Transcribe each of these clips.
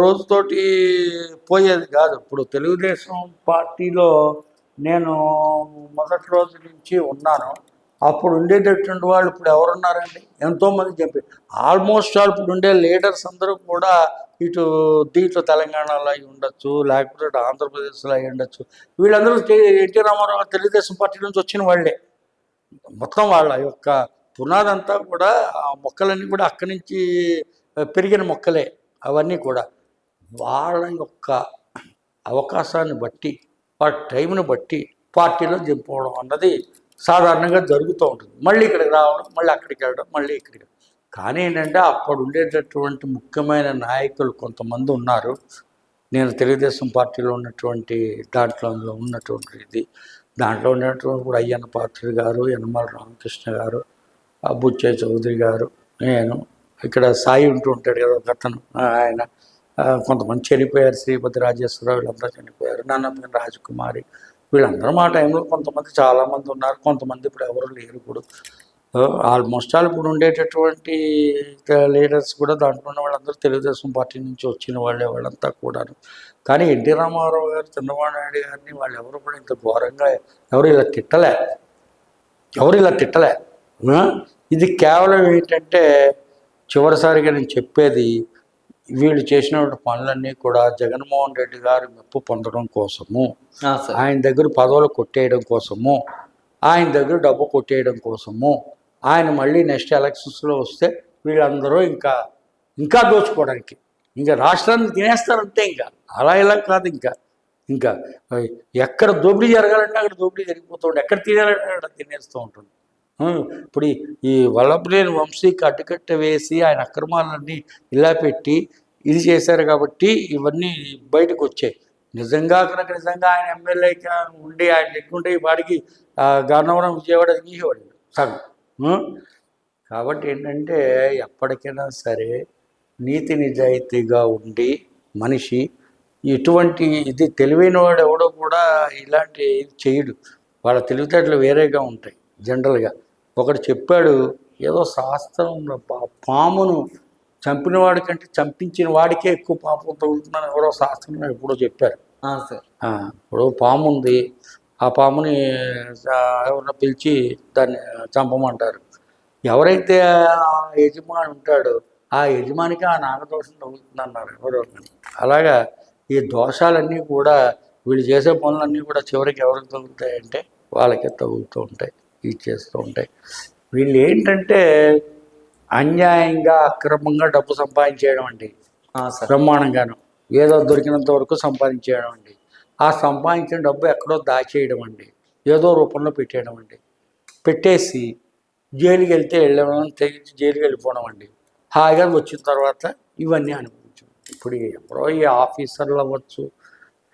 రోజుతోటి పోయేది కాదు. ఇప్పుడు తెలుగుదేశం పార్టీలో నేను మొదటి రోజు నుంచి ఉన్నాను. అప్పుడు ఉండేటటువంటి వాళ్ళు ఇప్పుడు ఎవరున్నారండి? ఎంతోమంది చెప్పి ఆల్మోస్ట్ ఆల్ ఇప్పుడు ఉండే లీడర్స్ అందరూ కూడా ఇటు దీంట్లో తెలంగాణలో అయి ఉండొచ్చు లేకపోతే ఇటు ఆంధ్రప్రదేశ్లో అయి ఉండొచ్చు. వీళ్ళందరూ ఎన్టీ రామారావు తెలుగుదేశం పార్టీ నుంచి వచ్చిన వాళ్ళే. మొత్తం వాళ్ళ యొక్క పునాదంతా కూడా ఆ మొక్కలన్నీ కూడా అక్కడి నుంచి పెరిగిన మొక్కలే అవన్నీ కూడా. వాళ్ళ యొక్క అవకాశాన్ని బట్టి వాళ్ళ టైంని బట్టి పార్టీలో దింపవడం అన్నది సాధారణంగా జరుగుతూ ఉంటుంది. మళ్ళీ ఇక్కడికి రావడం మళ్ళీ అక్కడికి వెళ్ళడం మళ్ళీ ఇక్కడికి కానీ ఏంటంటే అప్పుడు ఉండేటటువంటి ముఖ్యమైన నాయకులు కొంతమంది ఉన్నారు. నేను తెలుగుదేశం పార్టీలో ఉన్నటువంటి దాంట్లో ఉన్నటువంటి ఇది. దాంట్లో ఉన్నటువంటి ఇప్పుడు అయ్యన్న పాత్రి గారు యనమల రామకృష్ణ గారు ఆ బుచ్చయ్య చౌదరి గారు నేను. ఇక్కడ సాయి ఉంటూ ఉంటాడు కదా ఒక అతను ఆయన. కొంతమంది చనిపోయారు శ్రీపతి రాజేశ్వరరావు వీళ్ళందరూ చనిపోయారు నాన్నపల్లి రాజకుమారి. వీళ్ళందరూ మా టైంలో కొంతమంది చాలామంది ఉన్నారు కొంతమంది ఇప్పుడు ఎవరు లేరు ఇప్పుడు. ఆల్మోస్ట్ ఆల్ ఇప్పుడు ఉండేటటువంటి లీడర్స్ కూడా దాంట్లో ఉన్న వాళ్ళందరూ తెలుగుదేశం పార్టీ నుంచి వచ్చిన వాళ్ళే వాళ్ళంతా కూడాను. కానీ ఎన్టీ రామారావు గారు చంద్రబాబు నాయుడు గారిని వాళ్ళు ఎవరు కూడా ఇంత ఘోరంగా ఎవరు ఇలా తిట్టలే. ఎవరు ఇలా తిట్టలే. ఇది కేవలం ఏంటంటే చివరిసారిగా నేను చెప్పేది వీళ్ళు చేసినటువంటి పనులన్నీ కూడా జగన్మోహన్ రెడ్డి గారు మెప్పు పొందడం కోసము ఆయన దగ్గర పదవులు కొట్టేయడం కోసము ఆయన దగ్గర డబ్బు కొట్టేయడం కోసము ఆయన మళ్ళీ నెక్స్ట్ ఎలక్షన్స్లో వస్తే వీళ్ళందరూ ఇంకా ఇంకా దోచుకోవడానికి. ఇంకా రాష్ట్రాన్ని తినేస్తారంటే ఇంకా. అలా ఇలా కాదు ఇంకా. ఇంకా ఎక్కడ దోపిడీ జరగాలంటే అక్కడ దోపిడీ జరిగిపోతూ ఉంటుంది ఎక్కడ తినాలంటే అక్కడ తినేస్తూ ఉంటుంది. ఇప్పుడు ఈ- ఈ వల్లభనేని వంశీకి అడ్డుకట్ట వేసి ఆయన అక్రమాలన్నీ ఇలా పెట్టి ఇది చేశారు కాబట్టి ఇవన్నీ బయటకు వచ్చాయి. నిజంగా కనుక నిజంగా ఆయన ఎమ్మెల్యే ఉండి ఆయన లెక్కుంటే వాడికి ఆ, గన్నవరం విజయవాడ గీసేవాడు సగం. కాబట్టి ఏంటంటే ఎప్పటికైనా సరే నీతి నిజాయితీగా ఉండి మనిషి ఎటువంటి ఇది తెలివైన వాడు ఎవడో కూడా ఇలాంటి ఇది చేయడు. వాళ్ళ తెలివితేటలు వేరేగా ఉంటాయి జనరల్గా. ఒకడు చెప్పాడు ఏదో శాస్త్రం పా- పామును చంపిన వాడికంటే చంపించిన వాడికే ఎక్కువ పాపం తగులుతుందని ఎవరో శాస్త్రంలో ఎప్పుడో చెప్పారు. సార్. ఇప్పుడు పాము ఉంది. ఆ పాముని ఆ, ఎవరన్నా పిలిచి దాన్ని చంపమంటారు. ఎవరైతే ఆ యజమాని ఉంటాడో ఆ యజమానికి ఆ నాగదోషం తగులుతుంది అన్నారు ఎవరో. అలాగా ఈ దోషాలన్నీ కూడా వీళ్ళు చేసే పనులన్నీ కూడా చివరికి ఎవరికి తగులుతాయంటే వాళ్ళకే తగులుతూ ఉంటాయి. ఇది చేస్తూ ఉంటాయి. వీళ్ళు ఏంటంటే అన్యాయంగా అక్రమంగా డబ్బు సంపాదించేయడం అండి. బ్రహ్మాండంగాను. ఏదో దొరికినంత వరకు సంపాదించేయడం అండి. ఆ సంపాదించిన డబ్బు ఎక్కడో దాచేయడం అండి. ఏదో రూపంలో పెట్టేయడం అండి. పెట్టేసి జైలుకి వెళ్తే వెళ్ళడం తెగించి జైలుకి వెళ్ళిపోవడం అండి. హాయిగా వచ్చిన తర్వాత ఇవన్నీ అనుభవించడం ఇప్పుడు ఎవరో ఈ ఆఫీసర్లు అవ్వచ్చు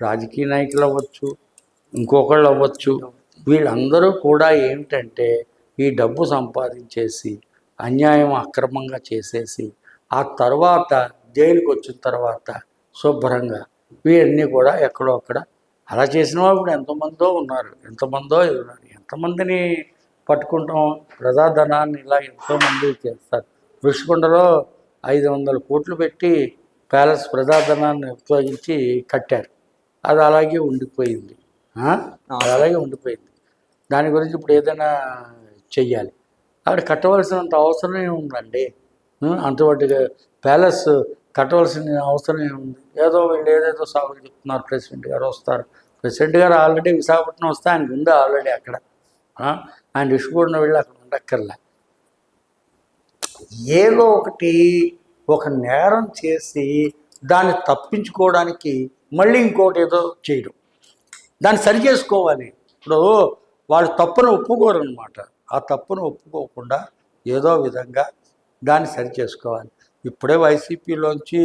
రాజకీయ నాయకులు అవ్వచ్చు ఇంకొకళ్ళు అవ్వచ్చు. వీళ్ళందరూ కూడా ఏమిటంటే ఈ డబ్బు సంపాదించేసి అన్యాయం అక్రమంగా చేసేసి ఆ తర్వాత జైలుకి వచ్చిన తర్వాత శుభ్రంగా వీళ్ళన్నీ కూడా ఎక్కడో అక్కడ అలా చేసిన వాళ్ళు కూడా ఎంతమందో ఉన్నారు ఎంతమందో ఉన్నారు. ఎంతమందిని పట్టుకుంటాం? ప్రజాధనాన్ని ఇలా ఎంతోమంది చేస్తారు. ఋషికొండలో ఐదు వందల కోట్లు పెట్టి ప్యాలెస్ ప్రజాధనాన్ని ఉపయోగించి కట్టారు. అది అలాగే ఉండిపోయింది. అలాగే ఉండిపోయింది. దాని గురించి ఇప్పుడు ఏదైనా చెయ్యాలి. అక్కడ కట్టవలసినంత అవసరం ఏముందండి ఆ? ప్యాలెస్ కట్టవలసిన అవసరం ఏముంది ఏదో వీళ్ళు ఏదేదో సాగులు చెప్తున్నారు ప్రెసిడెంట్ గారు వస్తారు. ప్రెసిడెంట్ గారు ఆల్రెడీ విశాఖపట్నం వస్తే ఆయనకు ఉంది ఆల్రెడీ అక్కడ. ఆయన రిషిగూడిన వెళ్ళి అక్కడ ఉండక్కర్లే. ఏదో ఒకటి ఒక నేరం చేసి దాన్ని తప్పించుకోవడానికి మళ్ళీ ఇంకోటి ఏదో చేయడం. దాన్ని సరి చేసుకోవాలి. ఇప్పుడు వాళ్ళు తప్పును ఒప్పుకోరు అనమాట ఆ తప్పును ఒప్పుకోకుండా ఏదో విధంగా దాన్ని సరి చేసుకోవాలి ఇప్పుడే వైసీపీలోంచి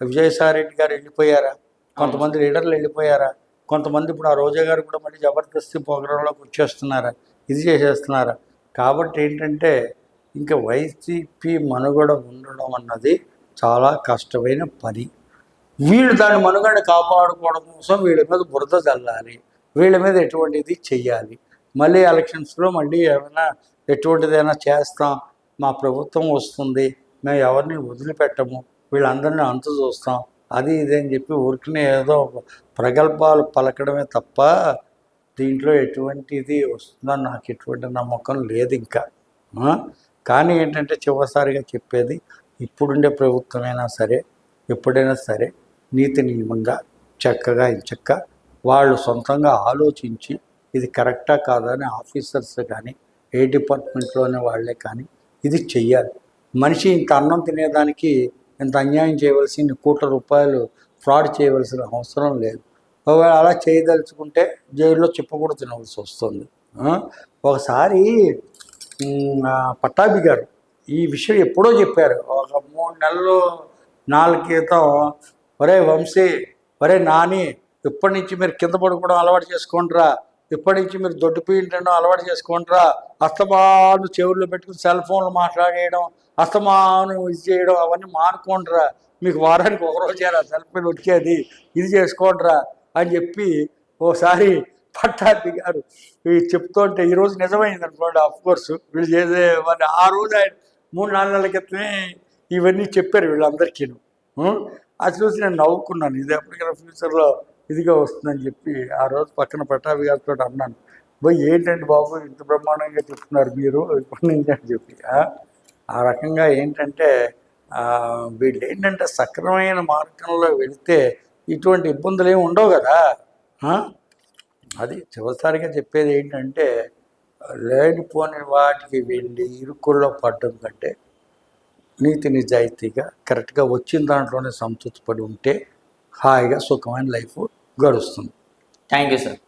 విజయసాయిరెడ్డి గారు వెళ్ళిపోయారా? కొంతమంది లీడర్లు వెళ్ళిపోయారా? కొంతమంది ఇప్పుడు ఆ రోజా గారు కూడా మళ్ళీ జబర్దస్తి ప్రోగ్రాంలోకి వచ్చేస్తున్నారా? ఇది చేసేస్తున్నారా? కాబట్టి ఏంటంటే ఇంకా వైసీపీ మనుగడ ఉండడం అన్నది చాలా కష్టమైన పని. వీళ్ళు దాని మనుగడ కాపాడుకోవడం కోసం వీళ్ళ మీద బురద చల్లాలి వీళ్ళ మీద ఎటువంటిది చెయ్యాలి. మళ్ళీ ఎలక్షన్స్లో మళ్ళీ ఏమైనా ఎటువంటిదైనా చేస్తాం. మా ప్రభుత్వం వస్తుంది. మేము ఎవరిని వదిలిపెట్టము. వీళ్ళందరినీ అంతు చూస్తాం. అది ఇది అని చెప్పి ఊరికనే ఏదో ప్రగల్భాలు పలకడమే తప్ప దీంట్లో ఎటువంటిది వస్తుందని నాకు ఎటువంటి నమ్మకం లేదు ఇంకా. కానీ ఏంటంటే చివరిసారిగా చెప్పేది ఇప్పుడుండే ప్రభుత్వమైనా సరే ఎప్పుడైనా సరే నీతి నియమంగా చక్కగా ఇంచక్క వాళ్ళు సొంతంగా ఆలోచించి ఇది కరెక్టా కాదా అని ఆఫీసర్స్ కానీ ఏ డిపార్ట్మెంట్లోనే వాళ్ళే కానీ ఇది చెయ్యాలి. మనిషి ఇంత అన్నం తినేదానికి ఇంత అన్యాయం చేయవలసి ఇన్ని కోట్ల రూపాయలు ఫ్రాడ్ చేయవలసిన అవసరం లేదు. ఒకవేళ అలా చేయదలుచుకుంటే జైల్లో చెప్పకూడదు తినవలసి వస్తుంది. ఒకసారి పట్టాభి గారు ఈ విషయం ఎప్పుడో చెప్పారు. ఒక మూడు నెలలు నాలుగు క్రితం ఒరే వంశీ ఒరే నాని ఇప్పటి నుంచి మీరు కింద పడుకోవడం అలవాటు చేసుకోండిరా. ఇప్పటి నుంచి మీరు దొడ్డు పీయడం అలవాటు చేసుకోండిరా. అస్తమాను చెవుల్లో పెట్టుకుని సెల్ ఫోన్లు మాట్లాడేయడం అస్తమాను ఇది చేయడం అవన్నీ మానుకోండిరా. మీకు వారానికి ఒక సెల్ సెల్ఫీలు వచ్చేది ఇది చేసుకోండిరా అని చెప్పి ఓసారి పట్టాభి గారు ఇవి చెప్తుంటే ఈరోజు నిజమైంది అనుకోండి ఆఫ్ కోర్స్ వీళ్ళు చేసే మరి ఆ రోజు ఆయన మూడు నాలుగు నెలల క్రితమే ఇవన్నీ చెప్పారు వీళ్ళందరికీ అది చూసి నేను నవ్వుకున్నాను. ఇది ఎప్పటికైనా ఫ్యూచర్లో ఇదిగా వస్తుందని చెప్పి ఆ రోజు పక్కన పట్టాభి గారితో అన్నాను. పోయి ఏంటండి బాబు ఇంత బ్రహ్మాండంగా చెప్తున్నారు మీరు? ఇప్పటి నుంచి అని చెప్పి. ఆ? రకంగా ఏంటంటే వీళ్ళు ఏంటంటే సక్రమైన మార్గంలో వెళితే ఇటువంటి ఇబ్బందులు ఏమి ఉండవు కదా. అది చివరిసారిగా చెప్పేది ఏంటంటే లేనిపోని వాటికి వెళ్ళి ఇరుకుల్లో పడడం కంటే నీతి నిజాయితీగా కరెక్ట్గా వచ్చిన దాంట్లోనే సంతృప్తి పడి ఉంటే హాయిగా సుఖమైన లైఫ్ గడుస్తుంది. Thank you sir.